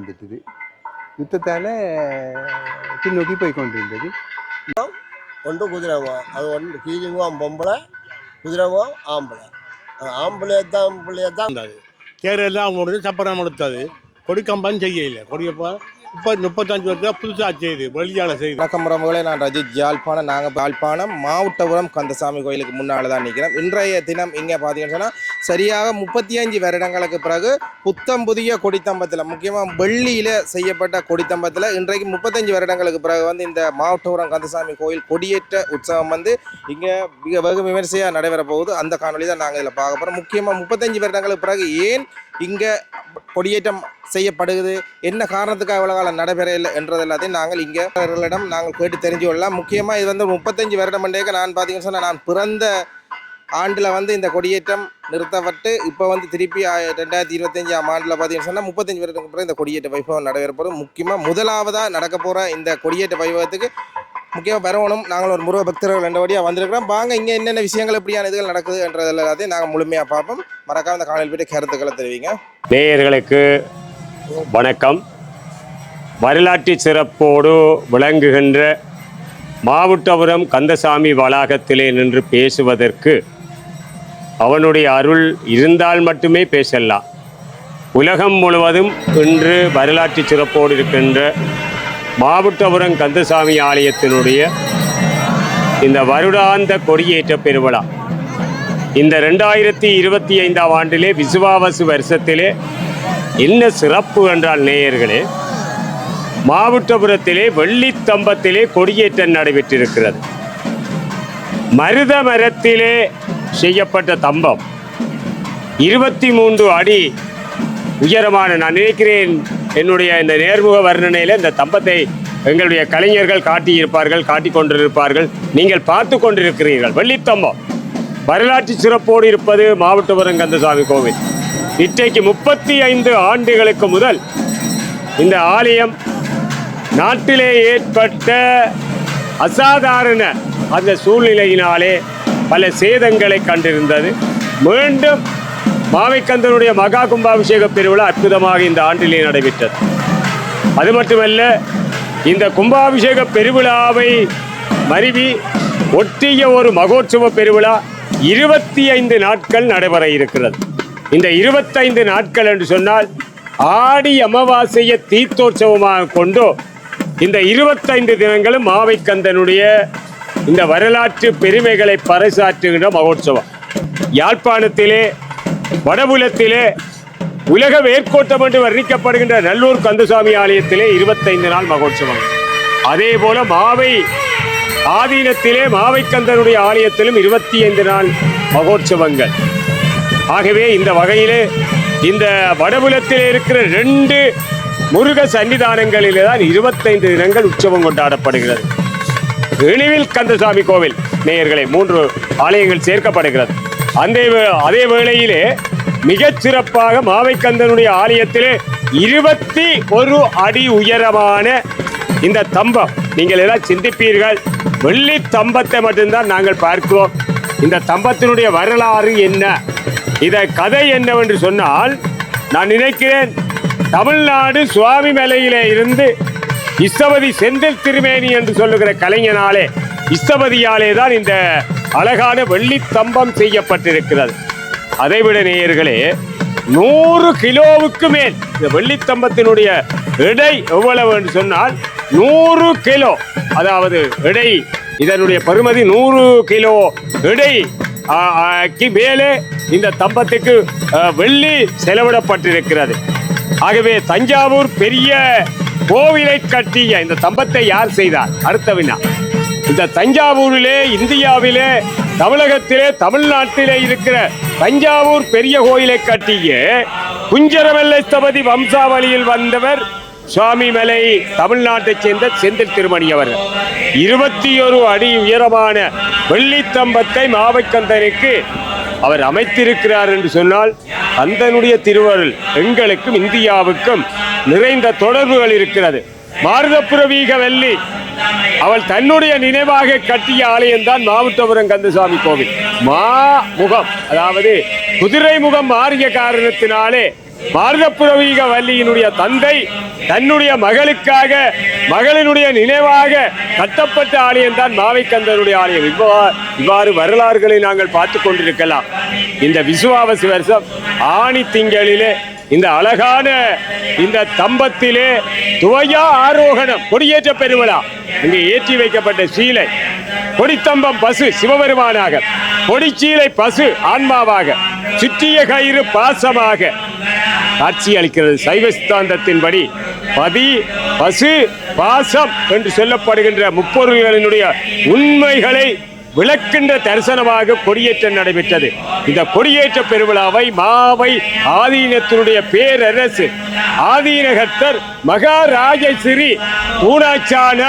வந்துட்டுது யுத்தத்தால் பின்னோக்கி போய் கொண்டிருந்தது ஒன்று குதிரைமுகம் அது ஒன்று கீரிமுகம் பொம்பளை குதிரைமுகம் ஆம்பளை. அது ஆம்பளை தான் பிள்ளைய தான். தேர் எல்லாம் முடிஞ்சு சப்பரம் எடுத்தது கொடிக்கம்பம் செய்யல. கொடியப்பா முப்பது முப்பத்தஞ்சு வருஷம் புதுசாக செய்து வெளியான செய்தி. வணக்கம் உறவுகளை நான் ரஜித் யாழ்ப்பாணம் நாங்கள் யாழ்ப்பாணம் மாவட்டபுரம் கந்தசாமி கோயிலுக்கு முன்னால் தான் நிற்கிறோம் இன்றைய தினம் இங்கே பார்த்தீங்கன்னு சொன்னால் சரியாக முப்பத்தி அஞ்சு வருடங்களுக்கு பிறகு புத்தம் புதிய கொடித்தம்பத்தில் முக்கியமாக வெள்ளியில் செய்யப்பட்ட கொடித்தம்பத்தில் இன்றைக்கு முப்பத்தஞ்சு வருடங்களுக்கு பிறகு வந்து இந்த மாவட்டபுரம் கந்தசாமி கோயில் கொடியேற்ற உற்சவம் வந்து இங்கே மிக வெகு விமர்சையாக நடைபெற போகுது. அந்த காணொளி தான் நாங்கள் இதில் பார்க்க போகிறோம் முக்கியமாக முப்பத்தஞ்சு வருடங்களுக்கு பிறகு ஏன் இங்கே கொடியேற்றம் செய்யப்படுகிறது? என்ன காரணத்துக்காக இவ்வளோ காலம் நடைபெறவில்லை என்றது எல்லாத்தையும் நாங்கள் இங்கே நாங்கள் கேட்டு தெரிஞ்சு கொள்ளலாம் முக்கியமாக இது வந்து முப்பத்தஞ்சு வருடம் மண்டேக்கு நான் பார்த்தீங்கன்னு சொன்னால் நான் பிறந்த ஆண்டில் வந்து இந்த கொடியேற்றம் நிறுத்தப்பட்டு இப்போ வந்து திருப்பி ரெண்டாயிரத்தி இருபத்தஞ்சாம் ஆண்டில் பார்த்தீங்கன்னு சொன்னால் முப்பத்தஞ்சு வருடத்துக்கு அப்புறம் இந்த கொடியேற்ற வைபவம் நடைபெறப்படும் முக்கியமாக முதலாவதாக நடக்க போகிற இந்த கொடியேற்ற வைபவத்துக்கு முக்கியமாக வரவணும் நாங்கள் ஒரு முருக பக்தர்கள் ரெண்டபடியாக வந்திருக்கிறோம். வாங்க இங்கே என்னென்ன விஷயங்கள் எப்படியான இதுகள் நடக்குது என்றது எல்லாத்தையும் நாங்கள் முழுமையாக பார்ப்போம். மறக்காம இந்த காலையில் போய்ட்டு கருத்துக்களை தெரிவிங்க. நேயர்களுக்கு வணக்கம். வரலாற்று சிறப்போடு விளங்குகின்ற மாவட்டபுரம் கந்தசாமி வளாகத்திலே நின்று பேசுவதற்கு அவனுடைய அருள் இருந்தால் மட்டுமே பேசலாம். உலகம் முழுவதும் இன்று வரலாற்று சிறப்போடு இருக்கின்ற மாவட்டபுரம் கந்தசாமி ஆலயத்தினுடைய இந்த வருடாந்த கொடியேற்ற பெருவிழா. இந்த ரெண்டாயிரத்தி இருபத்தி ஐந்தாம் ஆண்டிலே விசுவாவசு வருஷத்திலே என்ன சிறப்பு என்றால் நேயர்களே மாவட்டபுரத்திலே வெள்ளித்தம்பத்திலே கொடியேற்றம் நடைபெற்றிருக்கிறது. மருத மரத்திலே செய்யப்பட்ட தம்பம். இருபத்தி மூன்று அடி உயரமான நான் நினைக்கிறேன் என்னுடைய இந்த நேர்முக வர்ணனையில் இந்த தம்பத்தை எங்களுடைய கலைஞர்கள் காட்டியிருப்பார்கள் காட்டிக் கொண்டிருப்பார்கள். நீங்கள் பார்த்து கொண்டிருக்கிறீர்கள். வெள்ளித்தம்பம் வரலாற்று சிறப்போடு இருப்பது மாவட்டபுரம் கந்தசாமி கோவில். இன்றைக்கு முப்பத்தி ஐந்து ஆண்டுகளுக்கு முதல் இந்த ஆலயம் நாட்டிலே ஏற்பட்ட அசாதாரண அந்த சூழ்நிலையினாலே பல சேதங்களை கண்டிருந்தது. மீண்டும் மாவைக்கந்தனுடைய மகா கும்பாபிஷேக பெருவிழா அற்புதமாக இந்த ஆண்டிலே நடைபெற்றது. அது மட்டுமல்ல இந்த கும்பாபிஷேக பெருவிழாவை மருவி ஒட்டிய ஒரு மகோற்சவ பெருவிழா இருபத்தி ஐந்து நாட்கள் நடைபெற இருக்கிறது. இந்த இருபத்தைந்து நாட்கள் என்று சொன்னால் ஆடி அமாவாசையை தீர்த்தோற்சவமாக கொண்டு இந்த இருபத்தைந்து தினங்களும் மாவைக்கந்தனுடைய இந்த வரலாற்று பெருமைகளை பறைசாற்றுகின்ற மகோற்சவம். யாழ்ப்பாணத்திலே வடபுலத்திலே உலக வேர்க்கோட்டம் என்று வர்ணிக்கப்படுகின்ற நல்லூர் கந்தசாமி ஆலயத்திலே இருபத்தைந்து நாள் மகோத்சவம் அதே போல மாவை ஆதீனத்திலே மாவைக்கந்தனுடைய ஆலயத்திலும் இருபத்தி ஐந்து நாள் மகோற்சவங்கள். ஆகவே இந்த வகையிலே இந்த வடபுலத்தில் இருக்கிற ரெண்டு முருக சன்னிதானங்களிலே தான் இருபத்தைந்து தினங்கள் உற்சவம் கொண்டாடப்படுகிறது. இழிவில் கந்தசாமி கோவில் நேயர்களை மூன்று ஆலயங்கள் சேர்க்கப்படுகிறது. அந்த அதே வேளையிலே மிகச் சிறப்பாக மாவைக்கந்தனுடைய ஆலயத்திலே இருபத்தி ஒரு அடி உயரமான இந்த தம்பம். நீங்கள் எல்லாம் சிந்திப்பீர்கள். வெள்ளி தம்பத்தை மட்டும்தான் நாங்கள் பார்க்கிறோம். இந்த தம்பத்தினுடைய வரலாறு என்ன? இதை கதை என்னவென்று சொன்னால் நான் நினைக்கிறேன் தமிழ்நாடு சுவாமி மலையிலே இருந்து இஸ்தபதி செந்தில் திருமேனி என்று சொல்லுகிற கலைஞனாலே இஸ்தபதியாலே தான் இந்த அழகான வெள்ளி தம்பம் செய்யப்பட்டிருக்கிறது. அதைவிட நேயர்களே நூறு கிலோவுக்கு மேல் இந்த வெள்ளித்தம்பத்தினுடைய எடை எவ்வளவு என்று சொன்னால் நூறு கிலோ. அதாவது எடை இதனுடைய பருமதி நூறு கிலோ எடை மேலே இந்த தம்பத்துக்கு வெள்ளி செலவிடப்பட்டிருக்கிறது. ஆகவே தஞ்சாவூர் பெரிய கோவிலை கட்டிய இந்த தம்பத்தை யார் செய்தார்? அடுத்த வினா. இந்த தஞ்சாவூரிலே இந்தியாவிலே தமிழகத்திலே தமிழ்நாட்டிலே இருக்கிற தஞ்சாவூர் பெரிய கோயிலை கட்டிய குஞ்சரவெல்லை ஸ்தபதி வம்சாவளியில் வந்தவர் சுவாமி மலை தமிழ்நாட்டைச் சேர்ந்த செந்தில் திருமணி அவர் இருபத்தி ஒரு அடி உயரமான வெள்ளித்தம்பத்தை மாவைக்கந்தனுக்கு அவர் அமைத்திருக்கிறார் என்று சொன்னால் அந்தனுடைய திருவருள் எங்களுக்கும் இந்தியாவுக்கும் நிறைந்த தொடர்புகள் இருக்கிறது. மாருதப்புரவீக வெள்ளி அவள் தன்னுடைய நினைவாக கட்டிய ஆலயம்தான் மாவட்டபுரம் கந்தசாமி கோவில். மா முகம் அதாவது குதிரை முகம் மாறிய காரணத்தினாலே பாரதப்புரவீக வள்ளியினுடைய தந்தை தன்னுடைய மகளுக்காக மகளினுடைய நினைவாக கட்டப்பட்ட ஆலயம் தான் மாவைக்கந்தனுடைய ஆலயம். இவ்வாறு இவ்வாறு வரலாறுகளை நாங்கள் பார்த்து கொண்டிருக்கலாம். இந்த விசுவாவசி வருஷம் ஆணி திங்களிலே இந்த அழகான இந்த தம்பத்திலே துவையா ஆரோகணம் கொடியேற்ற பெருவிழா. இங்கு ஏற்றி வைக்கப்பட்ட சீலை. கொடித்தம்பம் பசு சிவபெருமானாக. கொடிச்சீலை பசு ஆன்மாவாக. சுற்றிய கயிறு பாசமாக. காட்சி அளிக்கிறது. சைவ சித்தாந்தத்தின்படி பதி பசு பாசம் என்று சொல்லப்படுகின்ற முப்பொருள்களினுடைய உண்மைகளை விளக்கின்ற தரிசனமாக கொடியேற்றம் நடைபெற்றது. இந்த கொடியேற்ற பெருவிழாவை மாவை ஆதீனத்தினுடைய பேரரசு ஆதீனகத்தர் மகாராஜஸ்ரீ ஊராட்சான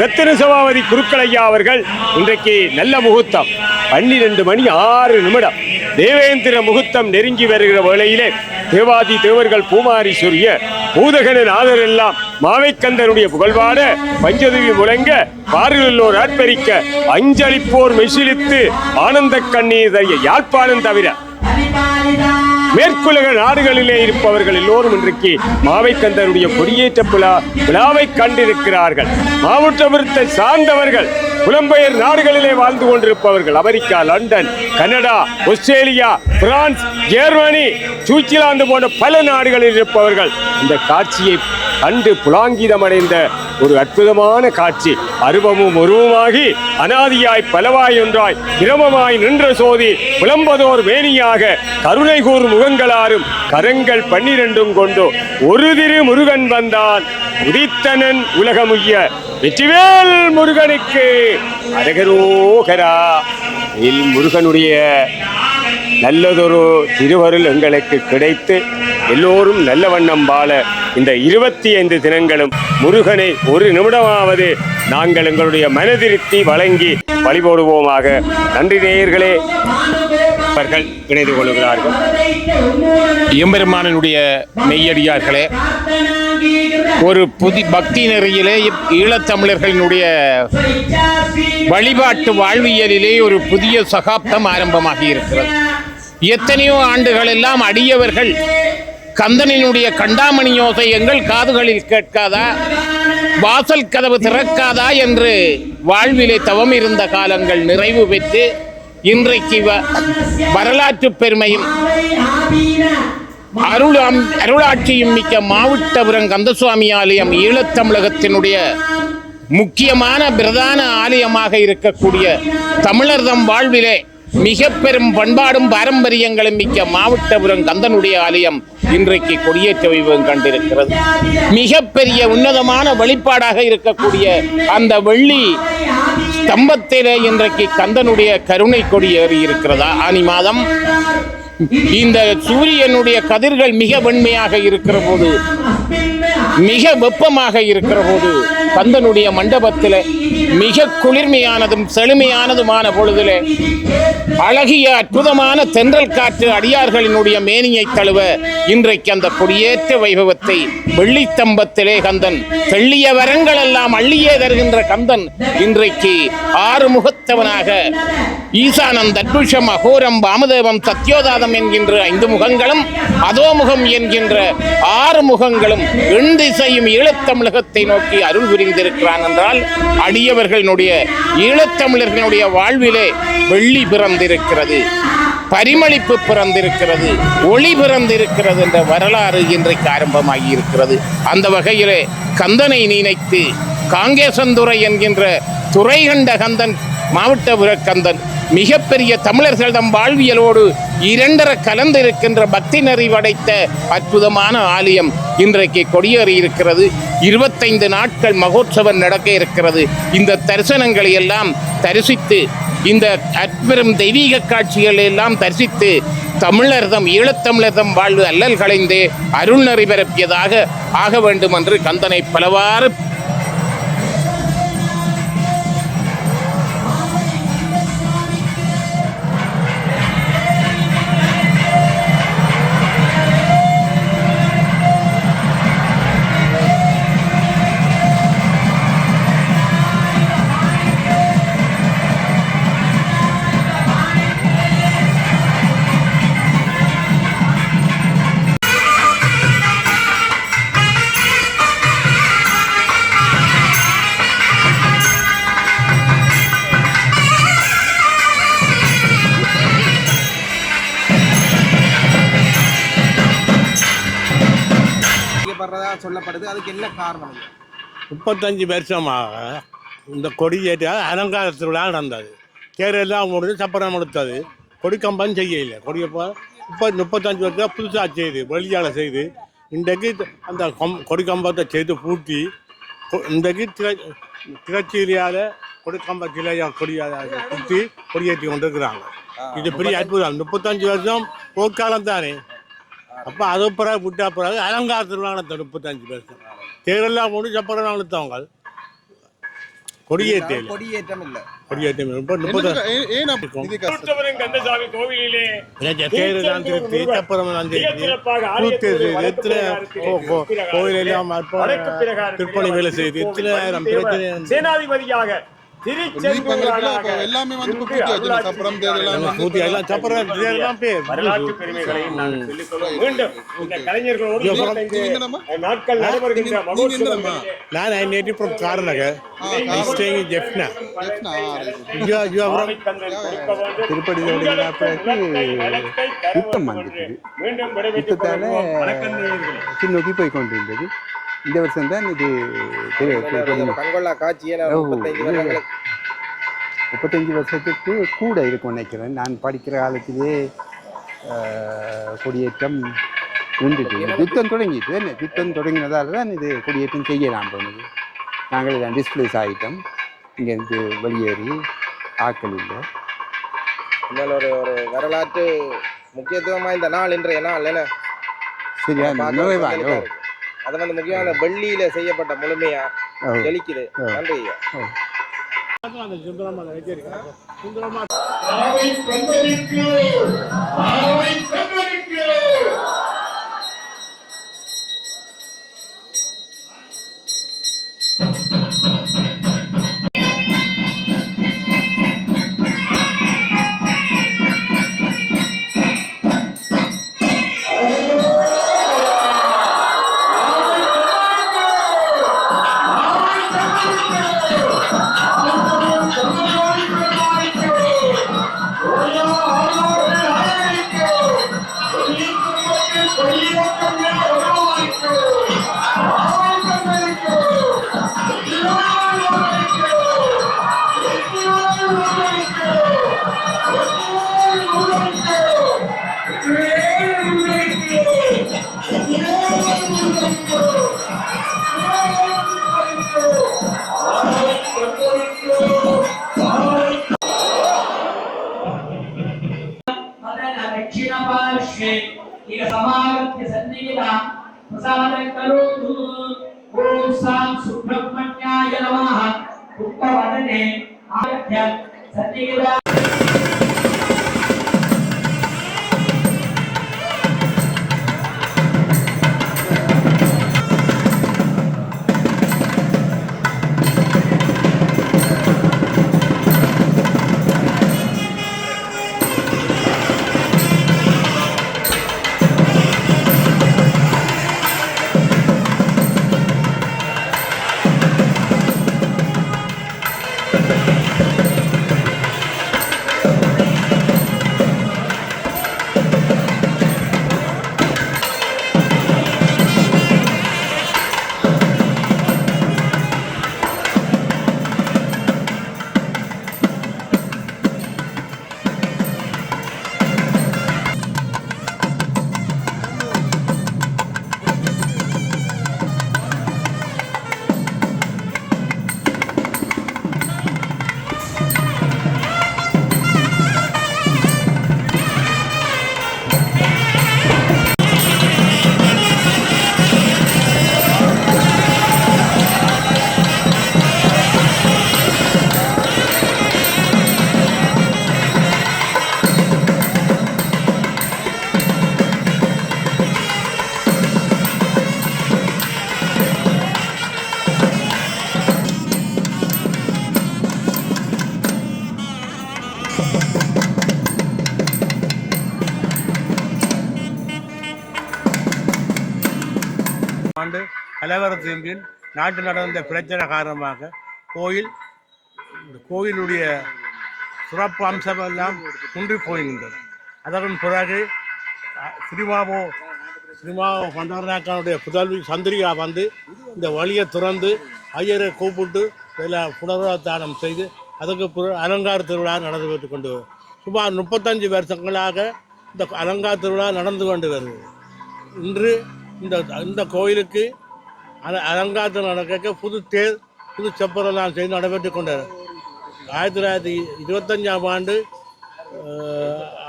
ரத்தின சபாபதி குருக்களையா அவர்கள் இன்றைக்கு நல்ல முகூர்த்தம். பன்னிரண்டு மணி ஆறு நிமிடம். தேவேந்திர முகூர்த்தம் நெருங்கி வருகிற வேளையிலே தேவாதி தேவர்கள் பூமாரி சொரிய பூதகனின் நாதர் எல்லாம் மாவைக்கந்தனுடைய புகழ்வாட பஞ்சதேவி முழங்க பாரிலுள்ளோர் ஆட்பரிக்க அஞ்சலிப்போர் மெசிலித்து ஆனந்த கண்ணீர் தரிய யாழ்ப்பாணம் தவிர மேற்குலக நாடுகளிலே இருப்பவர்கள் எல்லோரும் இன்றைக்கு மாவைக்கந்தனுடைய கொடியேற்ற விழா விழாவை கண்டிருக்கிறார்கள். மாவட்டபுரத்தை சார்ந்தவர்கள் புலம்பெயர் நாடுகளிலே வாழ்ந்து கொண்டிருப்பவர்கள். America London Canada Australia France Germany Switzerland போன்ற பல நாடுகளில் இருப்பவர்கள். இந்த காட்சியை கண்டு புலாங்கிதமடைந்த ஒரு அற்புதமான காட்சி. அருவமும் உருவமாகி அனாதியாய் பலவாய் ஒன்றாய் கிரமமாய் நின்ற சோதி புலம்பதோர் வேணியாக கருணை கூர் முகங்களாரும் கரங்கள் பன்னிரண்டும் கொண்டு ஒரு திரு முருகன் வந்தான். உதித்தனன் உலகமுய்ய வெற்றிவேல் முருகனுக்கு அரகரோகரா. இல் முருகனுடைய நல்லதொரு திருவருள் எங்களுக்கு கிடைத்து எல்லோரும் நல்ல வண்ணம் வாழ இந்த இருபத்தி ஐந்து தினங்களும் முருகனை ஒரு நிமிடமாவது நாங்கள் எங்களுடைய மனதிருத்தி வழங்கி வழிபடுவோமாக. நன்றி நேயர்களே. அவர்கள் இணைந்து கொள்கிறார்கள். எம்பெருமானனுடைய மெய்யடியார்களே ஒரு புதி பக்தி நெறியிலே ஈழத்தமிழர்களினுடைய வழிபாட்டு வாழ்வியலிலே ஒரு புதிய சகாப்தம் ஆரம்பமாகி இருக்கிறது. எத்தனையோ ஆண்டுகள் எல்லாம் அடியவர்கள் கந்தனினுடைய கண்டாமணி யோசை எங்கள் காதுகளில் கேட்காதா வாசல் கதவு திறக்காதா என்று வாழ்விலே தவம் இருந்த காலங்கள் நிறைவு பெற்று இன்றைக்கு வரலாற்று பெருமையும் அருள் அருளாட்சியும் மிக்க மாவட்டபுரம் கந்தசுவாமி ஆலயம் ஈழத்தமிழகத்தினுடைய முக்கியமான பிரதான ஆலயமாக இருக்கக்கூடிய தமிழர்தம் வாழ்விலே மிக பெரும் பண்பாடும் பாரம்பரியங்களும் மிக்க மாவட்டபுரம் கந்தனுடைய ஆலயம் இன்றைக்கு கொடியேற்ற வைபவம் கண்டிருக்கிறது. மிகப்பெரிய உன்னதமான வழிபாடாக இருக்கக்கூடிய அந்த வெள்ளி ஸ்தம்பத்திலே இன்றைக்கு கந்தனுடைய கருணை கொடி ஏறி இருக்கிறதா ஆனி மாதம் இந்த சூரியனுடைய கதிர்கள் மிக வெண்மையாக இருக்கிற போது மிக வெப்பமாக இருக்கிற போது கந்தனுடைய மண்டபத்தில் மிக குளிர்மையானதும் செழுமையானதுமான பொழுதில் அழகிய அற்புதமான தென்றல் காற்று அடியார்களினுடைய மேனியை தழுவ இன்றைக்கு அந்த கொடியேற்ற வைபவத்தை வெள்ளித்தம்பத்திலே கந்தன் தெள்ளிய வரங்கள் எல்லாம் அள்ளியே தருகின்ற கந்தன் இன்றைக்கு ஆறு முகத்தவனாக ஈசானம் தட்புஷம் அகோரம் வாமதேவம் சத்யோதாதம் முகம் என்கின்ற ஐந்து முகங்களும் அதோமுகம் என்கின்ற ஆறு முகங்களும் எண் திசையும் ஈழத்தமிழகத்தை நோக்கி அருள் புரிந்திருக்கிறான் என்றால் அடியவர்களினுடைய ஈழத்தமிழர்களுடைய வாழ்விலே வெள்ளி பிறந்திருக்கிறது பரிமளிப்பு பிறந்திருக்கிறது ஒளி பிறந்திருக்கிறது என்ற வரலாறு இன்றைக்கு ஆரம்பமாகி இருக்கிறது அந்த வகையிலே கந்தனை நினைத்து காங்கேசந்துறை என்கின்ற துறை கண்ட கந்தன் மாவட்ட கந்தன் மிகப்பெரிய தமிழர்கள் தம் வாழ்வியலோடு இரண்டர கலந்திருக்கின்ற பக்தி நிறைவடைத்த அற்புதமான ஆலயம் இன்றைக்கு கொடியேறி இருக்கிறது. இருபத்தைந்து நாட்கள் மகோத்சவம் நடக்க இருக்கிறது. இந்த தரிசனங்களை எல்லாம் தரிசித்து இந்த அற்பெரும் தெய்வீக காட்சிகளை எல்லாம் தரிசித்து தமிழர்தம் ஈழத்தமிழர்தம் வாழ்வு அல்லல் களைந்து அருள் நெறி பரப்பியதாக ஆக வேண்டும் என்று கந்தனை பலவாறு அதுக்கு என்ன காரணம்? முப்பத்தஞ்சு வருஷமாக இந்த கொடியேற்ற அலங்கார திருவிழா நடந்தது. தேரெல்லாம் முடிஞ்சு சப்பரம் எடுத்தது. கொடிக்கம்பம் செய்யல. கொடியப்போ இப்போ முப்பத்தஞ்சு வருஷம் புதுசாக செய்து வெளியால் செய்து இன்றைக்கு அந்த கம் கொடிக்கம்பத்தை செய்து பூட்டி இன்றைக்கு திரை திரைச்சீரியால் கொடிக்கம்ப சிலையா கொடியாக குத்தி கொடியேற்றி கொண்டிருக்கிறாங்க. இது பெரிய அற்புதம். முப்பத்தஞ்சு வருஷம் போர்க்காலம் தானே. அப்போ அது பிறகு விட்டா பிறகு அலங்கார திருவிழா முப்பத்தஞ்சு வருஷம். தேரெல்லாம் முடிஞ்சு சப்பரம் நடத்தவங்க கொடியேற்றையில் கொடியேற்றம் இல்ல கொடியேற்றம் இப்போ முப்பது கந்தசாமி கோவிலிலே சப்பரம் கோயிலெல்லாம் திருப்பணி வேலை செய்து. எத்தனை ஆயிரம் பிரச்சனை சேனாதிபதியாக எல்லாமே வரலாற்று பெருமைகளையும் நாங்கள் சொல்லிக் கொள்வோம் மீண்டும் இந்த கலைஞர்களோடு? நாட்கள் நடைபெறுகின்ற நான் I native from Karainagar. I staying in Jaffna Jaffna, you are you are from Mavaikandan கொடுக்க வேண்டும். திருப்பதி யுத்தம் யுத்தத்தால. பின்னோக்கி போய் கொண்டிருந்தது இந்த வருஷம் தான் இது கண்கொள்ளா காட்சியை முப்பத்தஞ்சு வருஷத்துக்கு கூட இருக்கும் நினைக்கிறேன். நான் படிக்கிற காலத்திலே கொடியேற்றம் நின்றுட்டு யுத்தம் தொடங்கிட்டு என்ன யுத்தம் தொடங்கினதால தான் இது கொடியேற்றம் செய்யலாம் போனது. நாங்கள் இதான் டிஸ்பிளேஸ் ஆகிட்டோம் இங்கேருந்து வெளியேறி ஆட்கள் இல்லை. உண்மையில ஒரு ஒரு வரலாற்று முக்கியத்துவம் வாய்ந்த நாள் இன்றைய நாள் என்ன? சரியா பார்க்க அது வந்து முக்கியம் அந்த வெள்ளியில செய்யப்பட்ட முழுமையா ஜெலிக்குது. நன்றி சுந்தரமா சுந்தரமா ஆண்டு கலவரத்தின் பின் நாட்டில் நடந்த பிரச்சனை காரணமாக கோயில் இந்த கோயிலுடைய சிறப்பு அம்சமெல்லாம் குன்றி போகின்றது அதன் பிறகு சினிமாவோ சினிமாவோ சினிமா பண்டாரநாயக்கனுடைய புதல்வி சந்திரிகா வந்து இந்த வழியை திறந்து ஐயரை கூப்பிட்டு இதில் புனரோத்தானம் செய்து அதுக்கு பிறகு அலங்கார திருவிழா நடந்து கொண்டு கொண்டு வரும். சுமார் முப்பத்தஞ்சு வருஷங்களாக இந்த அலங்கார திருவிழா நடந்து கொண்டு வருது இன்று இந்த இந்த கோயிலுக்கு அலங்காரத்தில் நடக்க புது தேர் புது செப்பரெல்லாம் செய்து நடைபெற்று கொண்டார் ஆயிரத்தி தொள்ளாயிரத்தி இருபத்தஞ்சாம் ஆண்டு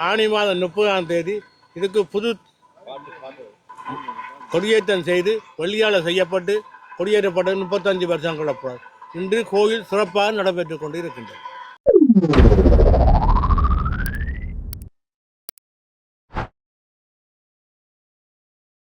ஆணி ஆனி மாதம் முப்பதாம் தேதி இதுக்கு புது கொடியேற்றம் செய்து வெள்ளியால் செய்யப்பட்டு கொடியேற்றப்பட்டது முப்பத்தஞ்சு வருஷம் அப்புறம் இன்று கோயில் சிறப்பாக நடைபெற்று கொண்டு இருக்கின்றது